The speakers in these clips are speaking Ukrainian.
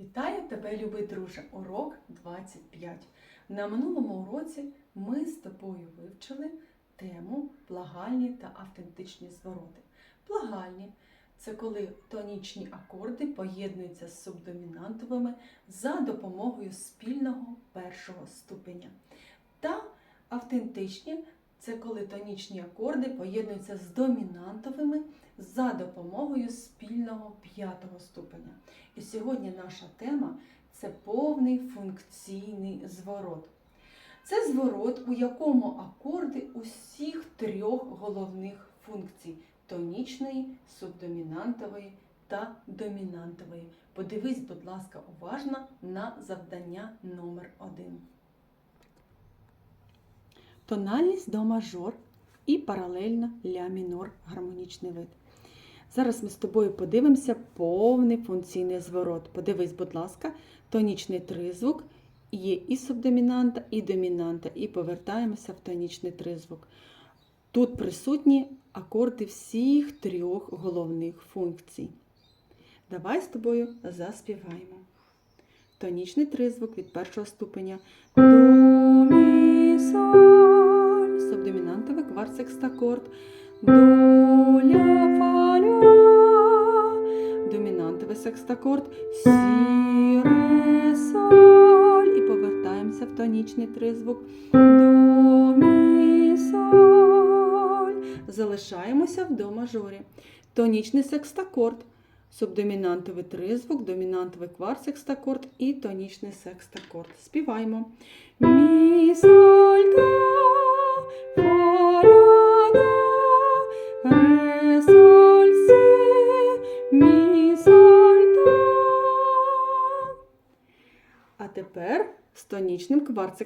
Вітаю тебе, любий друже! Урок 25. На минулому уроці ми з тобою вивчили тему плагальні та автентичні звороти. Плагальні це коли тонічні акорди поєднуються з субдомінантовими за допомогою спільного першого ступеня. Та автентичні це коли тонічні акорди поєднуються з домінантовими за допомогою спільного п'ятого ступеня. І сьогодні наша тема це повний функційний зворот. Це зворот, у якому акорди усіх трьох головних функцій тонічної, субдомінантової та домінантової. Подивись, будь ласка, уважно на завдання номер 1 Тональність до мажор і паралельно ля мінор гармонічний вид. Зараз ми з тобою подивимося повний функційний зворот. Подивись, будь ласка, тонічний тризвук є і субдомінанта, і домінанта, і повертаємося в тонічний тризвук. Тут присутні акорди всіх трьох головних функцій. Давай з тобою заспіваємо. Тонічний тризвук від першого ступеня. До, мі, соль, субдомінантовий кварт секстакорд. До, ля, фа, ля. Домінантовий секстакорд. Сі, соль. І повертаємося в тонічний тризвук. До, соль. Залишаємося в до мажорі. Тонічний секстакорд. Субдомінантовий тризвук, домінантовий кварт секстакорд і тонічний секстакорд. Співаємо. Мі, з тонічним кварт.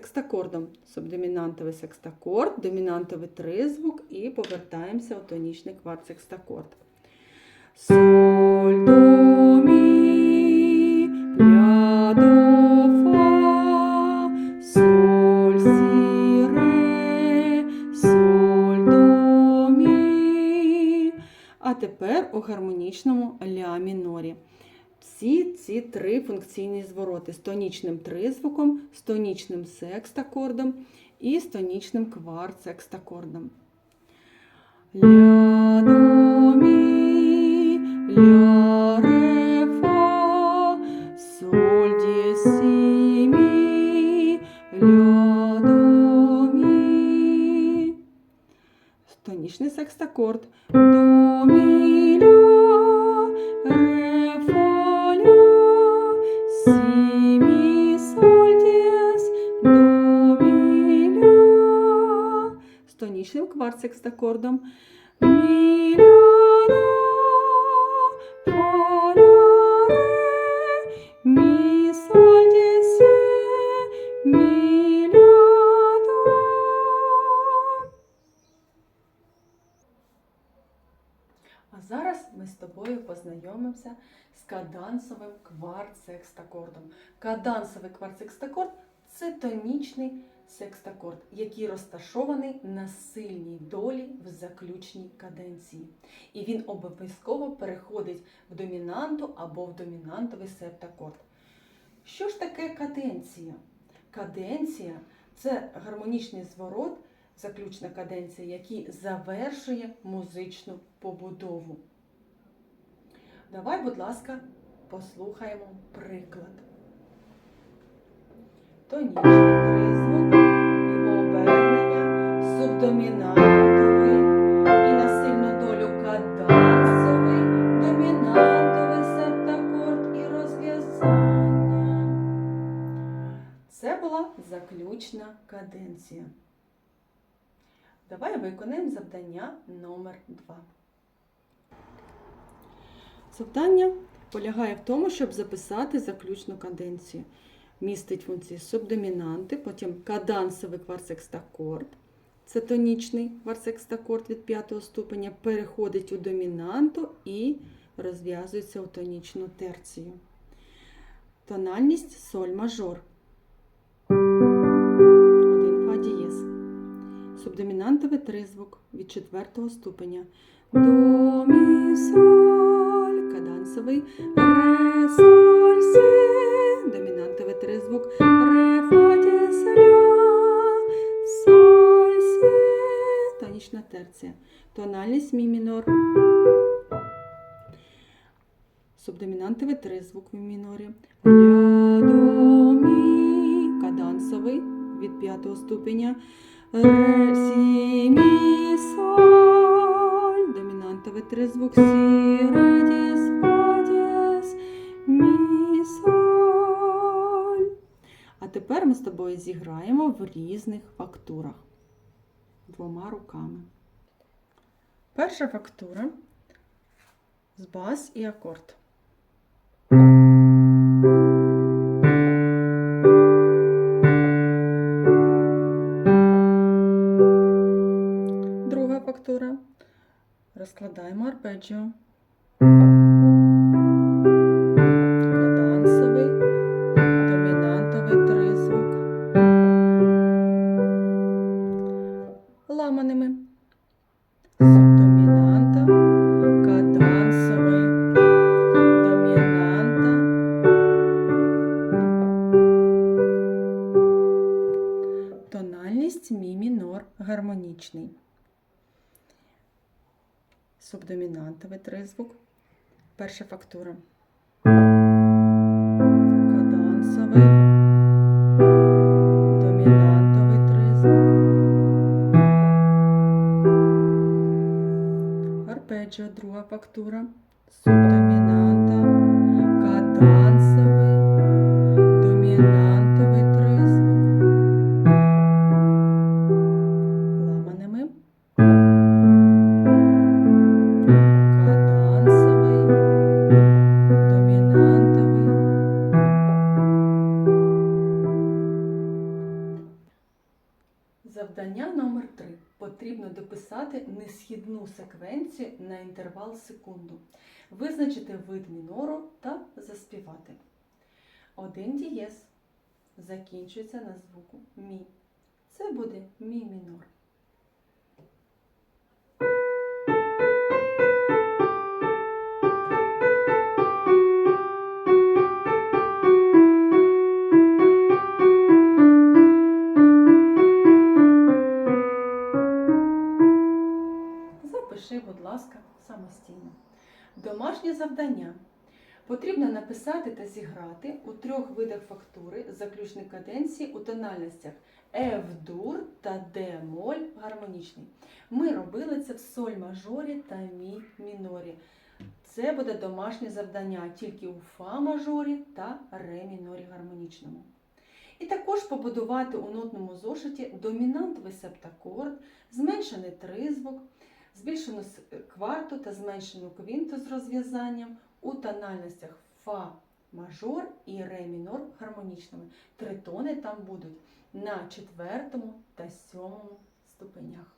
Субдомінантовий секстакорд, домінантовий тризвук і повертаємося у тонічний кварт секстакорд. Соль, до, мі, ля, до, фа, соль, сі, ре, соль, до, мі. А тепер у гармонічному ля мінорі. Всі ці три функційні звороти з тонічним тризвуком, з тонічним секстакордом і з тонічним кварт секстакордом. Ля, до, мі, ля. Тонічний секстакорд. До, мі, тонічним кварт секстакордом. Мі. А зараз ми з тобою познайомимося з кадансовим кварт-секстакордом. Кадансовий кварт-секстакорд це тонічний секстакорд, який розташований на сильній долі в заключній каденції. І він обов'язково переходить в домінанту або в домінантовий септакорд. Що ж таке каденція? Каденція це гармонічний зворот, заключна каденція, який завершує музичну побудову. Давай, будь ласка, послухаємо приклад. Тонічний тризвук, заключна каденція. Давай виконаємо завдання номер 2. Завдання полягає в тому, щоб записати заключну каденцію. Містить функції субдомінанти, потім кадансовий кварцекстакорд. Це тонічний кварцекстакорд від п'ятого ступеня, переходить у домінанту і розв'язується у тонічну терцію. Тональність соль мажор. домінантовий тризвук від четвертого ступеня. До, мі, соль, кадансовий, ре, соль, си, домінантовий тризвук, ре, фа, ді, соля, соль, си, тонічна терція. Тональність мі мінор. Субдомінантовий тризвук в мінорі. Ля, до, мі, кадансовий від п'ятого ступеня. Ре, сі, мі, соль. Домінантовий тризвук. Сі, ре, дієс, фа, дієс, мі, соль. А тепер ми з тобою зіграємо в різних фактурах двома руками. Перша фактура з бас і акорд. Арпеджіо. Кадансовий, домінантовий тризвук. Ламаними. Субдомінанта, кадансовий, домінанта. Тональність мі гармонічний. Субдомінантовий тризвук. Перша фактура. Кадансовий. Друга фактура. Субдомінанта. Кадансовий. Завдання номер 3. Потрібно дописати несхідну секвенцію на інтервал секунду. Визначити вид мінору та заспівати. Один дієс закінчується на звуку мі. Це буде мі мінор. Ласка, самостійно. Домашнє завдання. Потрібно написати та зіграти у трьох видах фактури заключні каденції у тональностях F-дур та D-моль гармонічний. Ми робили це в соль мажорі та мі мінорі. Це буде домашнє завдання тільки у фа мажорі та ре мінорі гармонічному. І також побудувати у нотному зошиті домінантовий септакорд, зменшений тризвук, збільшену кварту та зменшену квінту з розв'язанням у тональностях фа мажор і ре мінор гармонічними. Три тони там будуть на четвертому та сьомому ступенях.